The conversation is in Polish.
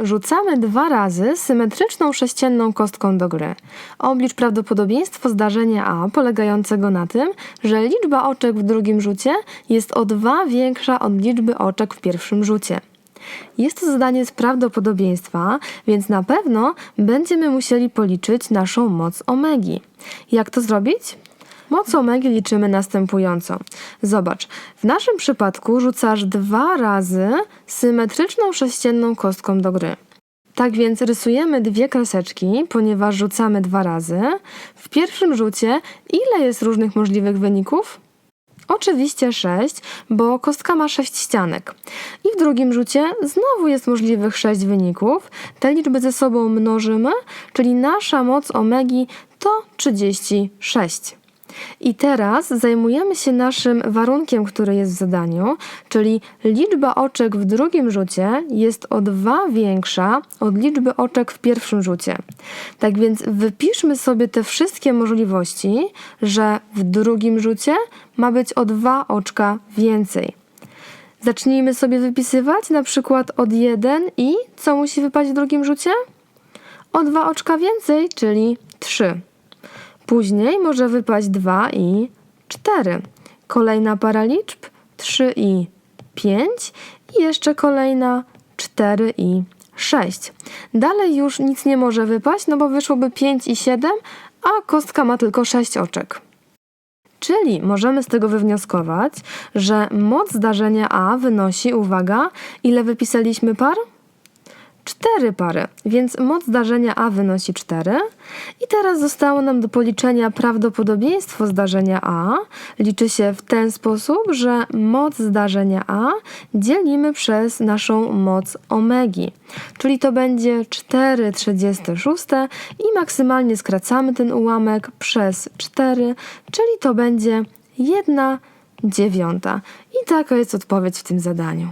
Rzucamy dwa razy symetryczną sześcienną kostką do gry. Oblicz prawdopodobieństwo zdarzenia A polegającego na tym, że liczba oczek w drugim rzucie jest o dwa większa od liczby oczek w pierwszym rzucie. Jest to zadanie z prawdopodobieństwa, więc na pewno będziemy musieli policzyć naszą moc omegi. Jak to zrobić? Moc omegi liczymy następująco. Zobacz, w naszym przypadku rzucasz dwa razy symetryczną sześcienną kostką do gry. Tak więc rysujemy dwie kreseczki, ponieważ rzucamy dwa razy. W pierwszym rzucie ile jest różnych możliwych wyników? Oczywiście 6, bo kostka ma 6 ścianek. I w drugim rzucie znowu jest możliwych 6 wyników. Te liczby ze sobą mnożymy, czyli nasza moc omegi to 36. I teraz zajmujemy się naszym warunkiem, który jest w zadaniu, czyli liczba oczek w drugim rzucie jest o dwa większa od liczby oczek w pierwszym rzucie. Tak więc wypiszmy sobie te wszystkie możliwości, że w drugim rzucie ma być o dwa oczka więcej. Zacznijmy sobie wypisywać na przykład od 1 i co musi wypaść w drugim rzucie? O dwa oczka więcej, czyli 3. Później może wypaść 2 i 4. Kolejna para liczb 3 i 5 i jeszcze kolejna 4 i 6. Dalej już nic nie może wypaść, no bo wyszłoby 5 i 7, a kostka ma tylko 6 oczek. Czyli możemy z tego wywnioskować, że moc zdarzenia A wynosi, uwaga, ile wypisaliśmy par? Cztery pary, więc moc zdarzenia A wynosi 4. I teraz zostało nam do policzenia prawdopodobieństwo zdarzenia A. Liczy się w ten sposób, że moc zdarzenia A dzielimy przez naszą moc omegi. Czyli to będzie 4,36 i maksymalnie skracamy ten ułamek przez 4, czyli to będzie 1 dziewiąta. I taka jest odpowiedź w tym zadaniu.